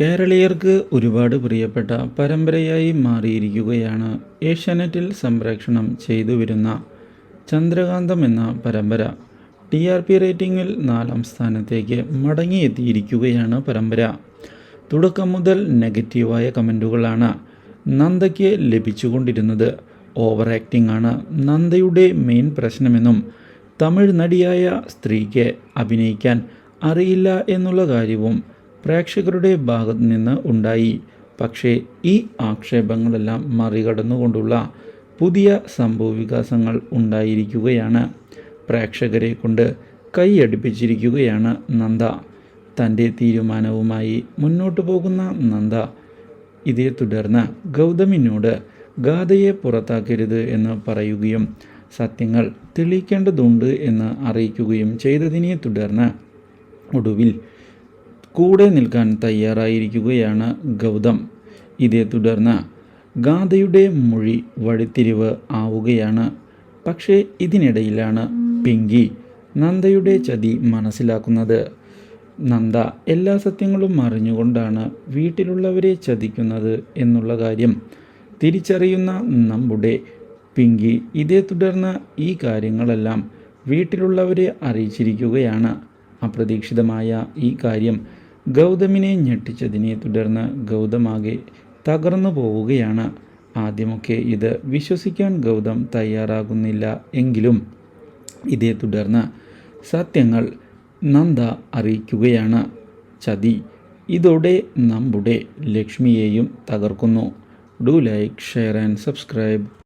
കേരളീയർക്ക് ഒരുപാട് പ്രിയപ്പെട്ട പരമ്പരയായി മാറിയിരിക്കുകയാണ് ഏഷ്യാനെറ്റിൽ സംപ്രേക്ഷണം ചെയ്തു വരുന്ന ചന്ദ്രകാന്തം എന്ന പരമ്പര. ടി ആർ പി റേറ്റിംഗിൽ നാലാം സ്ഥാനത്തേക്ക് മടങ്ങിയെത്തിയിരിക്കുകയാണ് പരമ്പര. തുടക്കം മുതൽ നെഗറ്റീവായ കമന്റുകളാണ് നന്ദയ്ക്ക് ലഭിച്ചുകൊണ്ടിരുന്നത്. ഓവർ ആക്ടിംഗ് ആണ് നന്ദയുടെ മെയിൻ പ്രശ്നമെന്നും തമിഴ് നടിയായ സ്ത്രീക്ക് അഭിനയിക്കാൻ അറിയില്ല എന്നുള്ള കാര്യവും പ്രേക്ഷകരുടെ ഭാഗത്തു നിന്ന് ഉണ്ടായി. പക്ഷേ ഈ ആക്ഷേപങ്ങളെല്ലാം മറികടന്നുകൊണ്ടുള്ള പുതിയ സംഭവവികാസങ്ങൾ ഉണ്ടായിരിക്കുകയാണ്. പ്രേക്ഷകരെ കൊണ്ട് കൈയടിപ്പിച്ചിരിക്കുകയാണ് നന്ദ. തന്റെ തീരുമാനവുമായി മുന്നോട്ടു പോകുന്ന നന്ദ ഇതേ തുടർന്ന് ഗൗതമിനോട് ഗാഥയെ പുറത്താക്കരുത് എന്ന് പറയുകയും സത്യങ്ങൾ തെളിയിക്കേണ്ടതുണ്ട് എന്ന് അറിയിക്കുകയും ചെയ്തതിനെ തുടർന്ന് ഒടുവിൽ കൂടെ നിൽക്കാൻ തയ്യാറായിരിക്കുകയാണ് ഗൗതം. ഇതേ തുടർന്ന് ഗാഥയുടെ മൊഴി വഴിത്തിരിവ് ആവുകയാണ്. പക്ഷേ ഇതിനിടയിലാണ് പിങ്കി നന്ദയുടെ ചതി മനസ്സിലാക്കുന്നത്. നന്ദ എല്ലാ സത്യങ്ങളും അറിഞ്ഞുകൊണ്ടാണ് വീട്ടിലുള്ളവരെ ചതിക്കുന്നത് എന്നുള്ള കാര്യം തിരിച്ചറിയുന്ന നമ്മുടെ പിങ്കി ഇതേ തുടർന്ന് ഈ കാര്യങ്ങളെല്ലാം വീട്ടിലുള്ളവരെ അറിയിച്ചിരിക്കുകയാണ്. അപ്രതീക്ഷിതമായ ഈ കാര്യം ഗൗതമിനെ ഞെട്ടിച്ചതിനെ തുടർന്ന് ഗൗതമാകെ തകർന്നു പോവുകയാണ്. ആദ്യമൊക്കെ ഇത് വിശ്വസിക്കാൻ ഗൗതം തയ്യാറാകുന്നില്ല എങ്കിലും ഇതേ തുടർന്ന് സത്യങ്ങൾ നന്ദ അറിയിക്കുകയാണ്. ചതി ഇതോടെ നമ്മുടെ ലക്ഷ്മിയെയും തകർക്കുന്നു. Do like share and subscribe.